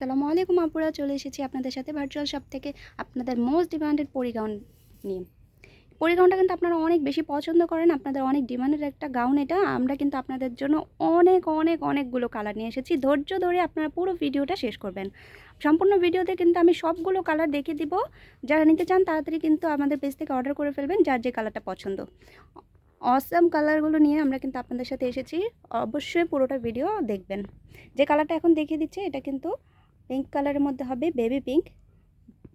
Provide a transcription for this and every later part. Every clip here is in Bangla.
আসসালামু আলাইকুম আপুরা, চলে এসেছি আপনাদের সাথে ভার্চুয়াল শপ থেকে আপনাদের মোস্ট ডিমান্ডেড পরিগাউন নিয়ে। পরিগাউনটা কিন্তু আপনারা অনেক বেশি পছন্দ করেন, আপনাদের অনেক ডিমান্ডের একটা গাউন এটা। আমরা কিন্তু আপনাদের জন্য অনেক অনেক, অনেকগুলো কালার নিয়ে এসেছি। ধৈর্য ধরে আপনারা পুরো ভিডিওটা শেষ করবেন। সম্পূর্ণ ভিডিওতে কিন্তু আমি সবগুলো কালার দেখিয়ে দিব। যারা নিতে চান তাড়াতাড়ি কিন্তু আমাদের পেজ থেকে অর্ডার করে ফেলবেন, যার যে কালারটা পছন্দ। অসাম কালারগুলো নিয়ে আমরা কিন্তু আপনাদের সাথে এসেছি। অবশ্যই পুরোটা ভিডিও দেখবেন। যে কালারটা এখন দেখিয়ে দিচ্ছে, এটা কিন্তু পিঙ্ক কালারের মধ্যে হবে বেবি পিঙ্ক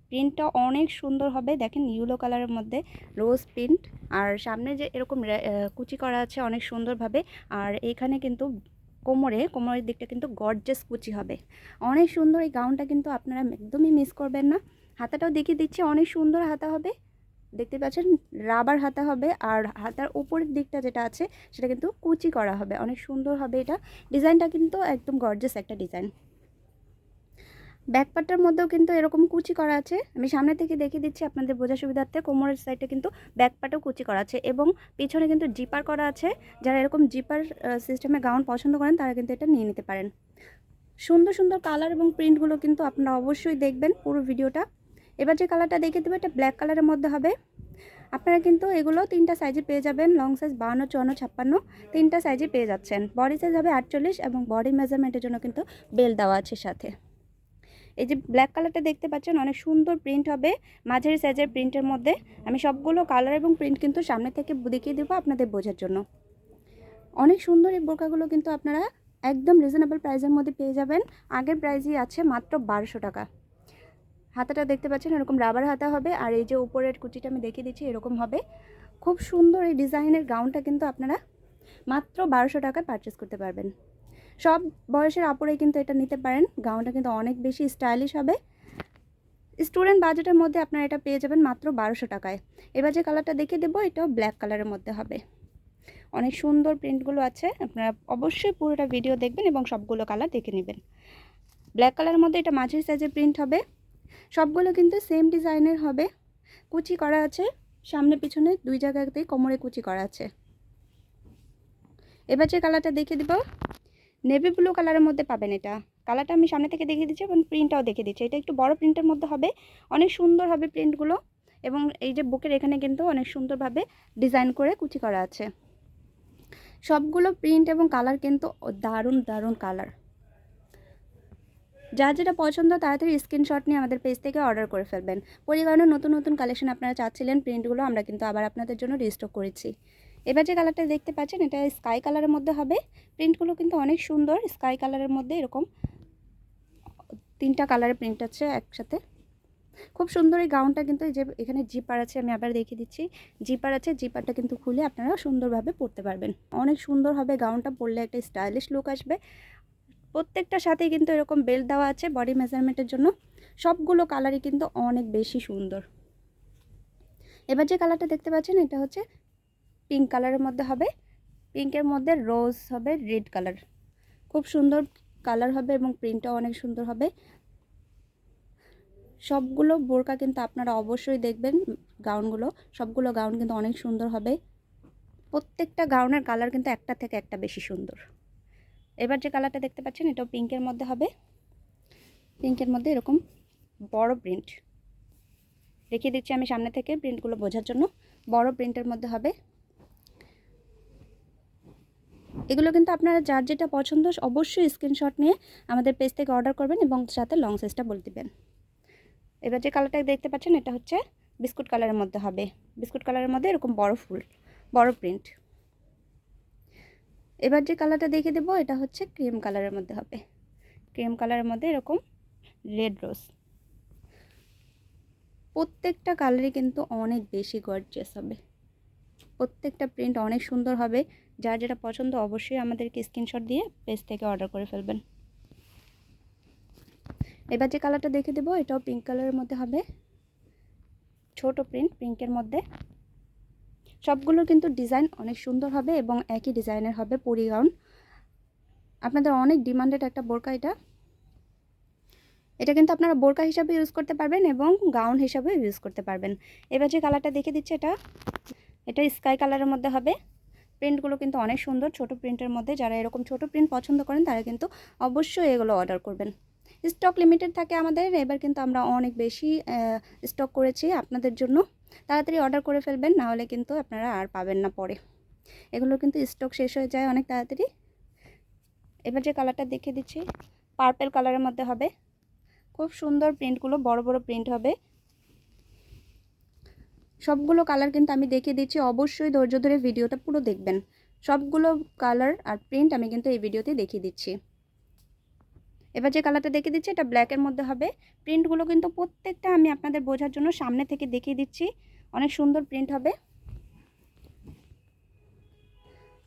প্রিন্টটা অনেক সুন্দর হবে। দেখেন ইউলো কালারের মধ্যে রোজ প্রিন্ট আর সামনে যে এরকম কুচি করা আছে অনেক সুন্দরভাবে। আর এইখানে কিন্তু কোমরে, কোমরের দিকটা কিন্তু গর্জেস কুচি হবে। অনেক সুন্দর এই গাউনটা কিন্তু আপনারা একদমই মিস করবেন না। হাতাটাও দেখিয়ে দিচ্ছি, অনেক সুন্দর হাতা হবে। দেখতে পাচ্ছেন রাবার হাতা হবে। আর হাতার উপরের দিকটা যেটা আছে, সেটা কিন্তু কুচি করা হবে। অনেক সুন্দর হবে এটা। ডিজাইনটা কিন্তু একদম গর্জেস একটা ডিজাইন। ব্যাকপার্টটার মধ্যেও কিন্তু এরকম কুচি করা আছে। আমি সামনে থেকে দেখিয়ে দিচ্ছি আপনাদের বোঝা সুবিধার্থে কোমরের সাইডে কিন্তু ব্যাকপার্টেও কুচি করা আছে এবং পিছনে কিন্তু জিপার করা আছে। যারা এরকম জিপার সিস্টেমে গাউন পছন্দ করেন, তারা কিন্তু এটা নিয়ে নিতে পারেন। সুন্দর সুন্দর কালার এবং প্রিন্টগুলো কিন্তু আপনারা অবশ্যই দেখবেন পুরো ভিডিওটা। এবার যে কালারটা দেখে দেবো, এটা ব্ল্যাক কালারের মধ্যে হবে। আপনারা কিন্তু এগুলো তিনটা সাইজে পেয়ে যাবেন, লং সাইজ বাহান্ন, চুয়ান্ন, ছাপ্পান্ন। তিনটা সাইজে পেয়ে যাচ্ছেন। বডি সাইজ হবে আটচল্লিশ এবং বডি মেজারমেন্টের জন্য কিন্তু বেল দেওয়া আছে সাথে। এই যে ব্ল্যাক কালারটা দেখতে পাচ্ছেন, অনেক সুন্দর প্রিন্ট হবে। মাঝারি সাইজের প্রিন্টের মধ্যে। আমি সবগুলো কালার এবং প্রিন্ট কিন্তু সামনে থেকে দেখিয়ে দেবো আপনাদের বোঝার জন্য। অনেক সুন্দর এই বোরকাগুলো কিন্তু আপনারা একদম রিজনেবল প্রাইসের মধ্যে পেয়ে যাবেন। আগের প্রাইসই আছে মাত্র বারোশো টাকা। হাতাটা দেখতে পাচ্ছেন, এরকম রাবার হাতা হবে। আর এই যে উপরের কুচিটা আমি দেখিয়ে দিচ্ছি, এরকম হবে। খুব সুন্দর এই ডিজাইনের গাউনটা কিন্তু আপনারা মাত্র বারোশো টাকায় পারচেস করতে পারবেন। সব বয়সের আপুরে কিন্তু এটা নিতে পারেন। গাউনটা কিন্তু অনেক বেশি স্টাইলিশ হবে। স্টুডেন্ট বাজেটের মধ্যে আপনারা এটা পেয়ে যাবেন মাত্র বারোশো টাকায়। এবার যে কালারটা দেখিয়ে দেবো, এটাও ব্ল্যাক কালারের মধ্যে হবে। অনেক সুন্দর প্রিন্টগুলো আছে। আপনারা অবশ্যই পুরোটা ভিডিও দেখবেন এবং সবগুলো কালার দেখে নেবেন। ব্ল্যাক কালারের মধ্যে এটা মাঝের সাইজের প্রিন্ট হবে। সবগুলো কিন্তু সেম ডিজাইনের হবে। কুচি করা আছে। সামনে পিছনে দুই জায়গাতেই কোমরে কুচি করা আছে। এবার যে কালারটা দেখে দিব নেভি ব্লু কালারের মধ্যে পাবেন এটা। কালারটা আমি সামনে থেকে দেখিয়ে দিচ্ছি এবং প্রিন্টটাও দেখিয়ে দিচ্ছি। এটা একটু বড় প্রিন্টের মধ্যে হবে। অনেক সুন্দর হবে প্রিন্টগুলো এবং এই যে বুকের এখানে কিন্তু অনেক সুন্দরভাবে ডিজাইন করে কুচি করা আছে। সবগুলো প্রিন্ট এবং কালার কিন্তু দারুণ দারুণ কালার যার যেটা পছন্দ তাড়াতাড়ি স্ক্রিনশট নিয়ে আমাদের পেজ থেকে অর্ডার করে ফেলবেন। পরিবারের নতুন নতুন কালেকশন আপনারা চাচ্ছিলেন প্রিন্টগুলো আমরা কিন্তু আবার আপনাদের জন্য রিস্টক করেছি। এবার যে কালারটা দেখতে পাচ্ছেন, এটা স্কাই কালারের মধ্যে হবে। প্রিন্টগুলো কিন্তু অনেক সুন্দর স্কাই কালারের মধ্যে এরকম তিনটা কালারের প্রিন্ট আছে একসাথে। খুব সুন্দর এই গাউনটা কিন্তু এই যে এখানে জিপার আছে, আমি আবার দেখিয়ে দিচ্ছি। জিপার আছে জিপারটা কিন্তু খুলে আপনারা সুন্দরভাবে পরতে পারবেন। অনেক সুন্দর হবে গাউনটা পরলে একটা স্টাইলিশ লুক আসবে। প্রত্যেকটার সাথেই কিন্তু এরকম বেল্ট দেওয়া আছে বডি মেজারমেন্টের জন্য। সবগুলো কালারই কিন্তু অনেক বেশি সুন্দর। এবার যে কালারটা দেখতে পাচ্ছেন, এটা হচ্ছে পিঙ্ক কালারের মধ্যে হবে। পিঙ্কের মধ্যে রোজ হবে রেড কালার খুব সুন্দর কালার হবে এবং প্রিন্টটাও অনেক সুন্দর হবে। সবগুলো বোরকা কিন্তু আপনারা অবশ্যই দেখবেন গাউনগুলো সবগুলো গাউন কিন্তু অনেক সুন্দর হবে। প্রত্যেকটা গাউনের কালার কিন্তু একটা থেকে একটা বেশি সুন্দর। এবার যে কালারটা দেখতে পাচ্ছেন, এটাও পিঙ্কের মধ্যে হবে। পিঙ্কের মধ্যে এরকম বড় প্রিন্ট দেখিয়ে দিচ্ছি আমি সামনে থেকে প্রিন্টগুলো বোঝার জন্য। বড় প্রিন্টের মধ্যে হবে। এগুলো কিন্তু আপনারা যার যেটা পছন্দ, অবশ্যই স্ক্রিনশট নিয়ে আমাদের পেজ থেকে অর্ডার করবেন এবং সাথে লং সাইজটা বলে দেবেন। এবার যে কালারটা দেখতে পাচ্ছেন, এটা হচ্ছে বিস্কুট কালারের মধ্যে হবে। বিস্কুট কালারের মধ্যে এরকম বড় ফুল, বড় প্রিন্ট এবার যে কালারটা দেখে দেবো, এটা হচ্ছে ক্রিম কালারের মধ্যে হবে। ক্রিম কালারের মধ্যে এরকম রেড রোজ প্রত্যেকটা কালারই কিন্তু অনেক বেশি গর্জিয়াস হবে। প্রত্যেকটা প্রিন্ট অনেক সুন্দর হবে। যার যেটা পছন্দ অবশ্যই আমাদেরকে স্ক্রিনশট দিয়ে পেজ থেকে অর্ডার করে ফেলবেন। এবার যে কালারটা দেখে দেবো, এটাও পিঙ্ক কালারের মধ্যে হবে। ছোট প্রিন্ট পিঙ্কের মধ্যে। সবগুলো কিন্তু ডিজাইন অনেক সুন্দর হবে এবং একই ডিজাইনের হবে পরি গাউন আপনাদের অনেক ডিমান্ডেড একটা বোরকা এটা। এটা কিন্তু আপনারা বোরকা হিসাবে ইউজ করতে পারবেন এবং গাউন হিসাবে ইউজ করতে পারবেন। এবার যে কালারটা দেখে দিচ্ছে এটা এটা স্কাই কালারের মধ্যে হবে। প্রিন্টগুলো কিন্তু অনেক সুন্দর, ছোট প্রিন্টের মধ্যে। যারা এরকম ছোট প্রিন্ট পছন্দ করেন, তারা কিন্তু অবশ্যই এগুলো অর্ডার করবেন। স্টক লিমিটেড থাকে আমাদের, এবার কিন্তু আমরা অনেক বেশি স্টক করেছি আপনাদের জন্য। তাড়াতাড়ি অর্ডার করে ফেলবেন নাহলে কিন্তু আপনারা আর পাবেন না পরে। এগুলো কিন্তু স্টক শেষ হয়ে যায় অনেক তাড়াতাড়ি। এবার যে কালারটা দেখিয়ে দিচ্ছি পার্পেল কালারের মধ্যে হবে। খুব সুন্দর প্রিন্টগুলো বড় বড় প্রিন্ট হবে। সবগুলো কালার কিন্তু আমি দেখিয়ে দিচ্ছি। অবশ্যই ধৈর্য ধরে ভিডিওটা পুরো দেখবেন। সবগুলো কালার আর প্রিন্ট আমি কিন্তু এই ভিডিওতে দেখিয়ে দিচ্ছি। এবার যে কালারটা দেখিয়ে দিচ্ছি, এটা ব্ল্যাকের মধ্যে হবে। প্রিন্টগুলো কিন্তু প্রত্যেকটা আমি আপনাদের বোঝার জন্য সামনে থেকে দেখিয়ে দিচ্ছি। অনেক সুন্দর প্রিন্ট হবে।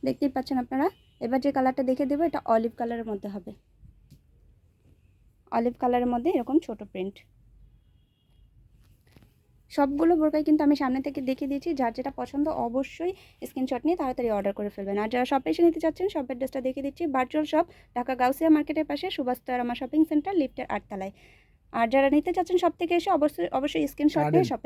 দেখতেই পাচ্ছেন আপনারা? এবার যে কালারটা দেখে দেবো, এটা অলিভ কালারের মধ্যে হবে। অলিভ কালারের মধ্যে এরকম ছোট প্রিন্ট সবগুলো বোরকাই কিন্তু আমি সামনে থেকে দেখিয়ে দিয়েছি। যার যেটা পছন্দ অবশ্যই স্ক্রিনশট নিয়ে তাড়াতাড়ি অর্ডার করে ফেলবেন। আর যারা শপে এসে নিতে চাচ্ছেন শপ অ্যাড্রেসটা দেখিয়ে দিচ্ছি। ভার্চুয়াল শপ ঢাকা গাউসিয়া মার্কেটের পাশে সুভাষ আমার শপিং সেন্টার লিফটের আটতলায়। আর যারা নিতে চাচ্ছেন সব থেকে এসে অবশ্যই অবশ্যই স্ক্রিনশট নিয়ে শপে